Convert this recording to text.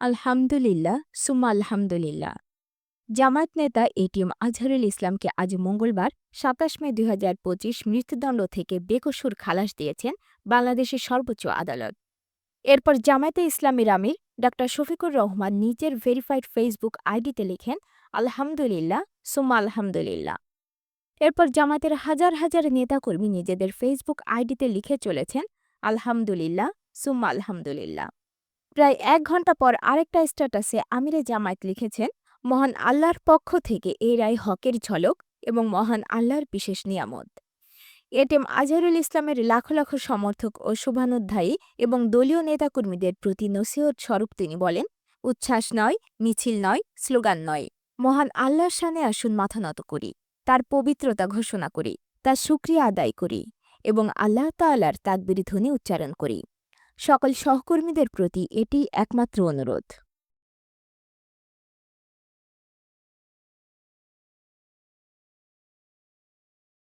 আলহামদুলিল্লাহ, সুম্মা আলহামদুলিল্লাহ। জামায়াত নেতা এটিএম আজহারুল ইসলামকে আজ মঙ্গলবার, সাতাশ মে দুই হাজার পঁচিশ মৃত্যুদণ্ড থেকে বেকসুর খালাস দিয়েছেন বাংলাদেশের সর্বোচ্চ আদালত। এরপর জামায়াতে ইসলামীর আমির ডা. শফিকুর রহমান নিজের ভেরিফাইড ফেসবুক আইডিতে লিখেন, আলহামদুলিল্লাহ, সুম্মা আলহামদুলিল্লাহ। এরপর জামায়াতের হাজার হাজার নেতাকর্মী নিজেদের ফেসবুক আইডিতে লিখে চলেছেন, আলহামদুলিল্লাহ, সুম্মা আলহামদুলিল্লাহ। প্রায় এক ঘণ্টা পর আরেকটা স্ট্যাটাসে আমিরে জামায়াত লিখেছেন, মহান আল্লাহর পক্ষ থেকে এই রায় হকের ঝলক এবং মহান আল্লাহর বিশেষ নিয়ামত। এটিএম আজহারুল ইসলামের লাখো লাখো সমর্থক ও শুভানুধ্যায়ী এবং দলীয় নেতাকর্মীদের প্রতি নসিহত স্বরূপ তিনি বলেন, উচ্ছ্বাস নয়, মিছিল নয়, স্লোগান নয়। মহান আল্লাহর সানে আসুন মাথা নত করি, তার পবিত্রতা ঘোষণা করি, তার সুক্রিয়া আদায় করি এবং আল্লাহ তাআলার তাকবির ধ্বনি উচ্চারণ করি। সকল সহকর্মীদের প্রতি এটি একমাত্র অনুরোধ।